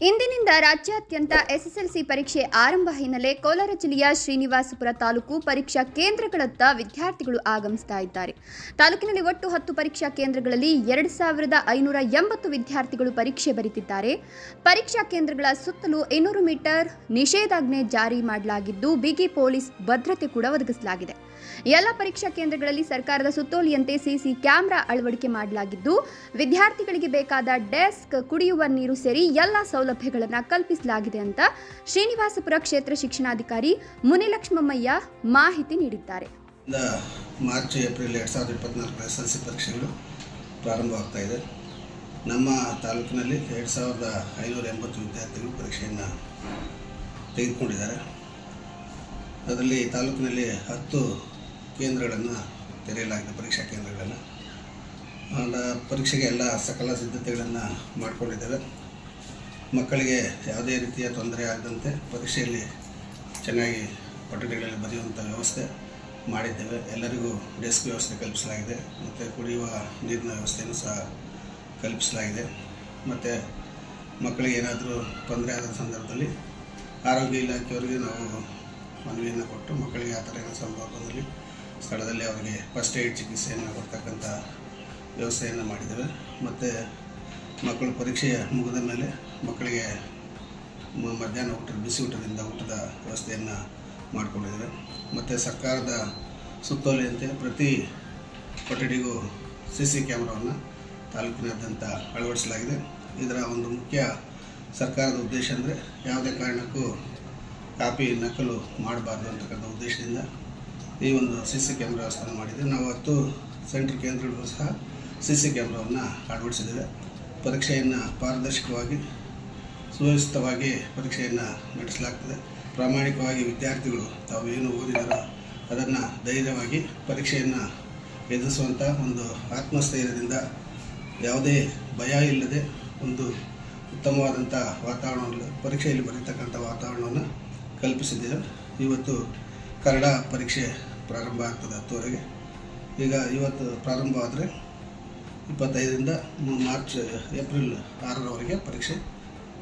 ರಾಜ್ಯಾದ್ಯಂತ ಎಸ್ಎಸ್ಎಲ್ಸಿ ಪರೀಕ್ಷೆ ಆರಂಭ ಹಿನ್ನೆಲೆ ಕೋಲಾರ ಜಿಲ್ಲೆಯ ಶ್ರೀನಿವಾಸಪುರ ತಾಲೂಕು ಪರೀಕ್ಷಾ ಕೇಂದ್ರಗಳತ್ತ ವಿದ್ಯಾರ್ಥಿಗಳು ಆಗಮಿಸ್ತಾ ಇದ್ದಾರೆ. ತಾಲೂಕಿನಲ್ಲಿ ಒಟ್ಟು ಹತ್ತು ಪರೀಕ್ಷಾ ಕೇಂದ್ರಗಳಲ್ಲಿ ಎರಡು ಸಾವಿರದ ಐನೂರ ಎಂಬತ್ತು ವಿದ್ಯಾರ್ಥಿಗಳು ಪರೀಕ್ಷೆ ಬರೀತಿದ್ದಾರೆ. ಪರೀಕ್ಷಾ ಕೇಂದ್ರಗಳ ಸುತ್ತಲೂ ಇನ್ನೂರು ಮೀಟರ್ ನಿಷೇಧಾಜ್ಞೆ ಜಾರಿ ಮಾಡಲಾಗಿದ್ದು, ಬಿಗಿ ಪೊಲೀಸ್ ಭದ್ರತೆ ಕೂಡ ಒದಗಿಸಲಾಗಿದೆ. ಎಲ್ಲ ಪರೀಕ್ಷಾ ಕೇಂದ್ರಗಳಲ್ಲಿ ಸರ್ಕಾರದ ಸುತ್ತೋಲೆಯಂತೆ ಸಿಸಿ ಕ್ಯಾಮೆರಾ ಅಳವಡಿಕೆ ಮಾಡಲಾಗಿದ್ದು, ವಿದ್ಯಾರ್ಥಿಗಳಿಗೆ ಬೇಕಾದ ಡೆಸ್ಕ್, ಕುಡಿಯುವ ನೀರು ಸೇರಿ ಎಲ್ಲ ಸೌಲಭ್ಯಗಳನ್ನು ಕಲ್ಪಿಸಲಾಗಿದೆ ಅಂತ ಶ್ರೀನಿವಾಸಪುರ ಕ್ಷೇತ್ರ ಶಿಕ್ಷಣಾಧಿಕಾರಿ ಮುನಿಲಕ್ಷ್ಮಮ್ಮಯ್ಯ ಮಾಹಿತಿ ನೀಡಿದ್ದಾರೆ. ಮಾರ್ಚ್, ಏಪ್ರಿಲ್ ಎರಡು ಸಾವಿರದ ಇಪ್ಪತ್ನಾಲ್ಕರ ಎಸ್ ಎಲ್ ಸಿ ಪರೀಕ್ಷೆಗಳು ಪ್ರಾರಂಭವಾಗ್ತಾ ಇದೆ. ನಮ್ಮ ತಾಲೂಕಿನಲ್ಲಿ ಎರಡು ಸಾವಿರದ ಐನೂರ ಎಂಬತ್ತು ವಿದ್ಯಾರ್ಥಿಗಳು ಪರೀಕ್ಷೆಯನ್ನು ತೆಗೆದುಕೊಂಡಿದ್ದಾರೆ. ಅದರಲ್ಲಿ ತಾಲೂಕಿನಲ್ಲಿ ಹತ್ತು ಕೇಂದ್ರಗಳನ್ನು ತೆರೆಯಲಾಗಿದೆ, ಪರೀಕ್ಷಾ ಕೇಂದ್ರಗಳನ್ನು. ಪರೀಕ್ಷೆಗೆ ಎಲ್ಲ ಸಕಲ ಸಿದ್ಧತೆಗಳನ್ನು ಮಾಡಿಕೊಂಡಿದ್ದೇವೆ. ಮಕ್ಕಳಿಗೆ ಯಾವುದೇ ರೀತಿಯ ತೊಂದರೆ ಆಗದಂತೆ ಪರೀಕ್ಷೆಯಲ್ಲಿ ಚೆನ್ನಾಗಿ ಪಠ್ಯಗಳಲ್ಲಿ ಬರೆಯುವಂಥ ವ್ಯವಸ್ಥೆ ಮಾಡಿದ್ದೇವೆ. ಎಲ್ಲರಿಗೂ ಡೆಸ್ಕ್ ವ್ಯವಸ್ಥೆ ಕಲ್ಪಿಸಲಾಗಿದೆ. ಮತ್ತು ಕುಡಿಯುವ ನೀರಿನ ವ್ಯವಸ್ಥೆಯನ್ನು ಸಹ ಕಲ್ಪಿಸಲಾಗಿದೆ. ಮತ್ತು ಮಕ್ಕಳಿಗೆ ಏನಾದರೂ ತೊಂದರೆ ಆದ ಸಂದರ್ಭದಲ್ಲಿ ಆರೋಗ್ಯ ಇಲಾಖೆಯವರಿಗೆ ನಾವು ಮನವಿಯನ್ನು ಕೊಟ್ಟು ಮಕ್ಕಳಿಗೆ ಆ ಥರ ಏನೋ ಸಂದರ್ಭದಲ್ಲಿ ಸ್ಥಳದಲ್ಲಿ ಅವರಿಗೆ ಫಸ್ಟ್ ಏಡ್ ಚಿಕಿತ್ಸೆಯನ್ನು ಕೊಡ್ತಕ್ಕಂಥ ವ್ಯವಸ್ಥೆಯನ್ನು ಮಾಡಿದ್ದೇವೆ. ಮತ್ತು ಮಕ್ಕಳು ಪರೀಕ್ಷೆ ಮುಗಿದ ಮೇಲೆ ಮಕ್ಕಳಿಗೆ ಮಧ್ಯಾಹ್ನ ಊಟ ಬಿಸಿ ಊಟದಿಂದ ಊಟದ ವ್ಯವಸ್ಥೆಯನ್ನು ಮಾಡಿಕೊಂಡಿದ್ದಾರೆ ಮತ್ತು ಸರ್ಕಾರದ ಸುತ್ತೋಲೆಯಂತೆ ಪ್ರತಿ ಕೊಠಡಿಗೂ ಸಿ ಸಿ ಕ್ಯಾಮ್ರಾವನ್ನು ತಾಲೂಕಿನಾದ್ಯಂತ ಅಳವಡಿಸಲಾಗಿದೆ. ಇದರ ಒಂದು ಮುಖ್ಯ ಸರ್ಕಾರದ ಉದ್ದೇಶ ಅಂದರೆ ಯಾವುದೇ ಕಾರಣಕ್ಕೂ ಕಾಪಿ ನಕಲು ಮಾಡಬಾರ್ದು ಅಂತಕ್ಕಂಥ ಉದ್ದೇಶದಿಂದ ಈ ಒಂದು ಸಿ ಸಿ ಕ್ಯಾಮ್ರಾ ವ್ಯವಸ್ಥೆಯನ್ನು ಮಾಡಿದ್ದೇವೆ. ನಾವು ಹತ್ತು ಸೆಂಟ್ರ್ ಕೇಂದ್ರಗಳು ಸಹ ಸಿ ಸಿ ಕ್ಯಾಮ್ರಾವನ್ನು ಅಳವಡಿಸಿದ್ದೇವೆ. ಪರೀಕ್ಷೆಯನ್ನು ಪಾರದರ್ಶಕವಾಗಿ, ಸುವ್ಯವಸ್ಥಿತವಾಗಿ ಪರೀಕ್ಷೆಯನ್ನು ನಡೆಸಲಾಗ್ತದೆ. ಪ್ರಾಮಾಣಿಕವಾಗಿ ವಿದ್ಯಾರ್ಥಿಗಳು ತಾವು ಏನು ಓದಿದಾರೋ ಅದನ್ನು ಧೈರ್ಯವಾಗಿ ಪರೀಕ್ಷೆಯನ್ನು ಎದುರಿಸುವಂಥ ಒಂದು ಆತ್ಮಸ್ಥೈರ್ಯದಿಂದ ಯಾವುದೇ ಭಯ ಇಲ್ಲದೆ ಒಂದು ಉತ್ತಮವಾದಂಥ ವಾತಾವರಣ ಪರೀಕ್ಷೆಯಲ್ಲಿ ಬರೀತಕ್ಕಂಥ ವಾತಾವರಣವನ್ನು ಕಲ್ಪಿಸಿದ್ದೇವೆ. ಇವತ್ತು ಕನ್ನಡ ಪರೀಕ್ಷೆ ಪ್ರಾರಂಭ ಆಗ್ತದೆ, ಹತ್ತುವರೆಗೆ. ಈಗ ಇವತ್ತು ಪ್ರಾರಂಭ ಆದರೆ ಇಪ್ಪತ್ತೈದರಿಂದ ಮಾರ್ಚ್ ಏಪ್ರಿಲ್ ಆರರವರೆಗೆ ಪರೀಕ್ಷೆ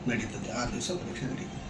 ನಡೀತದೆ. ಆರು ದಿವಸ ಪರೀಕ್ಷೆ ನಡೀತದೆ.